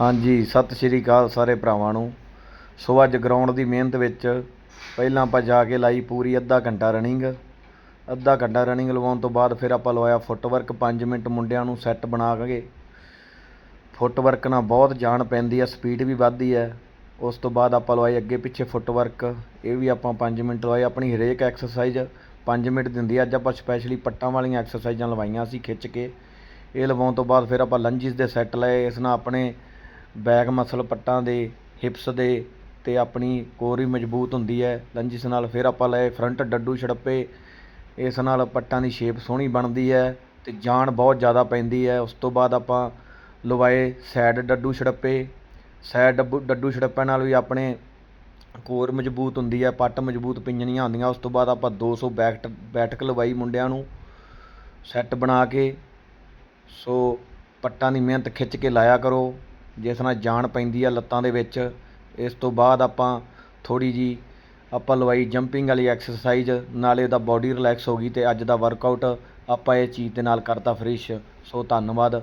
ਹਾਂਜੀ, ਸਤਿ ਸ਼੍ਰੀ ਅਕਾਲ ਸਾਰੇ ਭਰਾਵਾਂ ਨੂੰ। ਸੋ ਅੱਜ ਗਰਾਊਂਡ ਦੀ ਮਿਹਨਤ ਵਿੱਚ ਪਹਿਲਾਂ ਆਪਾਂ ਜਾ ਕੇ ਲਾਈ ਪੂਰੀ ਅੱਧਾ ਘੰਟਾ ਰਨਿੰਗ ਅੱਧਾ ਘੰਟਾ ਰਨਿੰਗ ਲਵਾਉਣ ਤੋਂ ਬਾਅਦ ਫਿਰ ਆਪਾਂ ਲਵਾਇਆ ਫੁੱਟਵਰਕ 5 ਮਿੰਟ ਮੁੰਡਿਆਂ ਨੂੰ ਸੈੱਟ ਬਣਾ ਕੇ। ਫੁੱਟਵਰਕ ਨਾਲ ਬਹੁਤ ਜਾਣ ਪੈਂਦੀ ਹੈ ਸਪੀਡ ਵੀ ਵੱਧਦੀ ਹੈ ਉਸ ਤੋਂ ਬਾਅਦ ਆਪਾਂ ਲਵਾਈ ਅੱਗੇ ਪਿੱਛੇ ਫੁੱਟਵਰਕ ਇਹ ਵੀ ਆਪਾਂ 5 ਮਿੰਟ ਲਵਾਏ। ਆਪਣੀ ਹਰੇਕ ਐਕਸਰਸਾਈਜ਼ 5 ਮਿੰਟ ਦਿੰਦੀ ਅੱਜ ਆਪਾਂ ਸਪੈਸ਼ਲੀ ਪੱਟਾਂ ਵਾਲੀਆਂ ਐਕਸਰਸਾਈਜ਼ਾਂ ਲਵਾਈਆਂ ਸੀ ਖਿੱਚ ਕੇ। ਇਹ ਲਵਾਉਣ ਤੋਂ ਬਾਅਦ ਫਿਰ ਆਪਾਂ ਲੰਜਿਸ ਦੇ ਸੈੱਟ ਲਏ। ਇਸ ਨਾਲ ਆਪਣੇ ਬੈਕ ਮਸਲ ਪੱਟਾਂ ਦੇ ਹਿਪਸ ਦੇ ਅਤੇ ਆਪਣੀ ਕੋਰ ਵੀ ਮਜ਼ਬੂਤ ਹੁੰਦੀ ਹੈ। ਲੰਜਿਸ ਨਾਲ ਫਿਰ ਆਪਾਂ ਲਏ ਫਰੰਟ ਡੱਡੂ ਛੜੱਪੇ। ਇਸ ਨਾਲ ਪੱਟਾਂ ਦੀ ਸ਼ੇਪ ਸੋਹਣੀ ਬਣਦੀ ਹੈ ਅਤੇ ਜਾਨ ਬਹੁਤ ਜ਼ਿਆਦਾ ਪੈਂਦੀ ਹੈ। ਉਸ ਤੋਂ ਬਾਅਦ ਆਪਾਂ ਲਵਾਏ ਸਾਈਡ ਡੱਡੂ ਛੜੱਪੇ। ਸਾਈਡ ਡੱਬੂ, ਡੱਡੂ ਛੜੱਪਿਆਂ ਨਾਲ ਵੀ ਆਪਣੇ ਕੋਰ ਮਜ਼ਬੂਤ ਹੁੰਦੀ ਹੈ, ਪੱਟ ਮਜ਼ਬੂਤ ਪਿੰਜਣੀਆਂ ਹੁੰਦੀਆਂ। ਉਸ ਤੋਂ ਬਾਅਦ ਆਪਾਂ ਦੋ ਸੌ ਬੈਕਟ ਬੈਠਕ ਲਵਾਈ ਮੁੰਡਿਆਂ ਨੂੰ। ਸੈੱਟ ਬਣਾ ਕੇ। ਸੋ ਪੱਟਾਂ ਦੀ ਮਿਹਨਤ ਖਿੱਚ ਕੇ ਲਾਇਆ ਕਰੋ। ਜਿਸ ਨਾਲ ਜਾਨ ਪੈਂਦੀ ਆ ਲੱਤਾਂ ਦੇ ਵਿੱਚ। ਇਸ ਤੋਂ ਬਾਅਦ ਆਪਾਂ ਥੋੜ੍ਹੀ ਜਿਹੀ ਆਪਾਂ ਲਵਾਈ ਜੰਪਿੰਗ ਵਾਲੀ ਐਕਸਰਸਾਈਜ਼, ਨਾਲੇ ਉਹਦਾ ਬਾਡੀ ਰਿਲੈਕਸ ਹੋ ਗਈ ਅਤੇ ਅੱਜ ਦਾ ਵਰਕਆਊਟ ਆਪਾਂ ਇਹ ਚੀਜ਼ ਦੇ ਨਾਲ ਕਰਤਾ ਫਰਿਸ਼ ਸੋ ਧੰਨਵਾਦ।